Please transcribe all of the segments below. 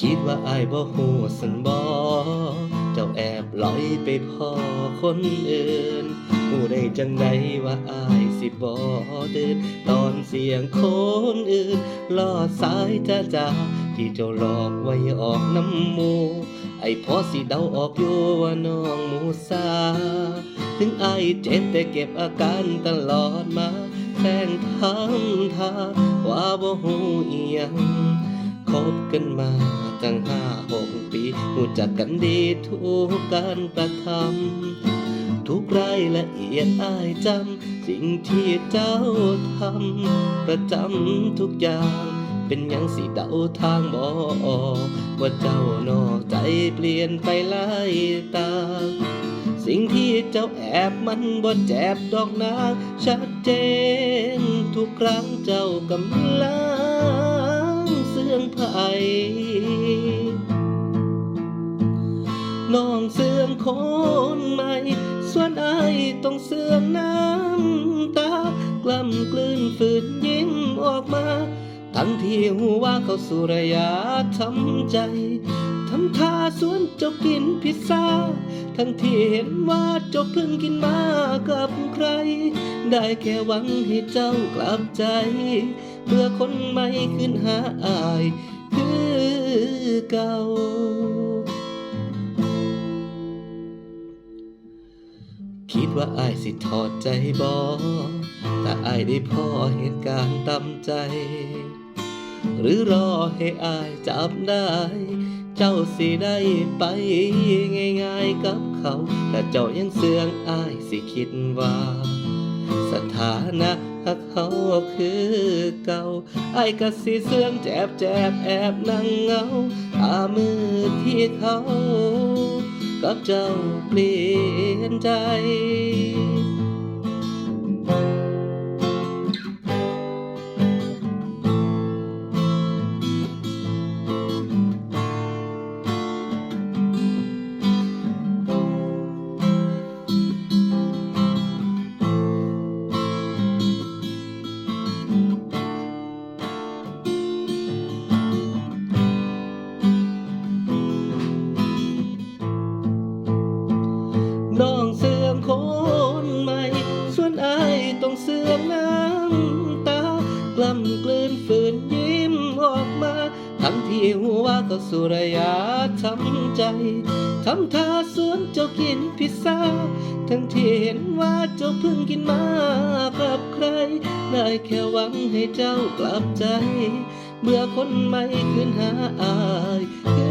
คิดว่าไอายบ่ฮู้สันบ่เจ้าแอบลอยไปพ่อคนอื่นฮู้ได้จังใดว่าอายสิบ่เดินตอนเสียงคนอื่นลอดสายจ้าจ้าที่เจ้าหลอกไว้ออกน้ำมูไอ้พอสิเดาออกอยู่ว่าน้องมูสาถึงไอายเจ็บแต่เก็บอาการตลอดมาแทงทำทาว่าบ่ฮู้อียัง คบกันมาตั้งห้าหกปีรู้จักกันดีทุกการกระทำทุกรายละเอียดอายจำสิ่งที่เจ้าทำประจำทุกอย่างเป็นยังสิเดาทางบออกว่าเจ้านอกใจเปลี่ยนไปหลายตา สิ่งที่เจ้าแอบมันบ่แจ็บดอกนางชัดเจนทุกครั้งเจ้ากำลัง องไผน้องเสื่องคนใหม่ ส่วนไอต้องเสื่องน้ำตากล้ำกลืนฝืนยิ้มออกมา ทั้งที่หูว่าเขาสุรยาทำใจทำท่าสวนเจ้ากินพิซซ่า ทั้งที่เห็นว่าเจ้าเพิ่งกินมากับใคร ได้แค่หวังให้เจ้ากลับใจ เพื่อคนใหม่ขึ้นหาอายคือเก่าคิดว่าอายสิถอดใจบอแต่อายได้พ่อเหตุการณ์ตำใจ หรือรอให้อายจับได้ เจ้าสิได้ไปง่ายๆกับเขา แต่เจ้ายังเสื่องอายสิคิดว่า สถานะเขาคือเก่า ไอ้กะสีเสื่องแจบแจบแอบนั่งเงาอามือที่เขา กับเจ้าเปลี่ยนใจ ทั้งที่หัวก็สุรยาทำใจทำท่าสวนเจ้ากินพิซซ่า ทั้งที่เห็นว่าเจ้าเพิ่งกินมากับใคร ได้แค่หวังให้เจ้ากลับใจ เมื่อคนใหม่ขึ้นหาอายคื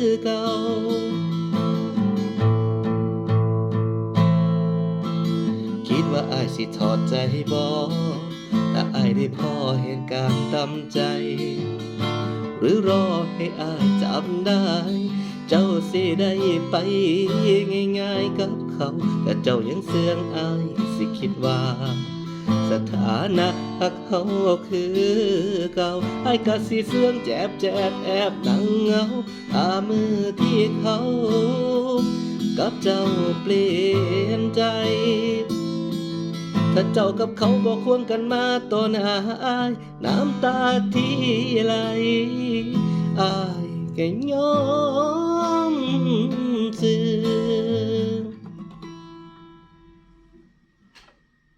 อเก่าคิดว่าอายสิถอดใจบอกแต่อายได้พ่อเหตุการตำใจ หรือรอให้อายจับได้ เจ้าสิได้ไปง่ายๆกับเขาแต่เจ้ายังเสื่องอายสิคิดว่า สถานะเขาคือเก่าไอ้ก็สิเสื่องแจบแจบแอบนั่งเงาตามือที่เขา กับเจ้าเปลี่ยนใจ ถ้าเจ้ากับเขาบอกควงกันมาต่อหน้าอายน้ำตาที่ไหลอายแก่ยอมซื้อ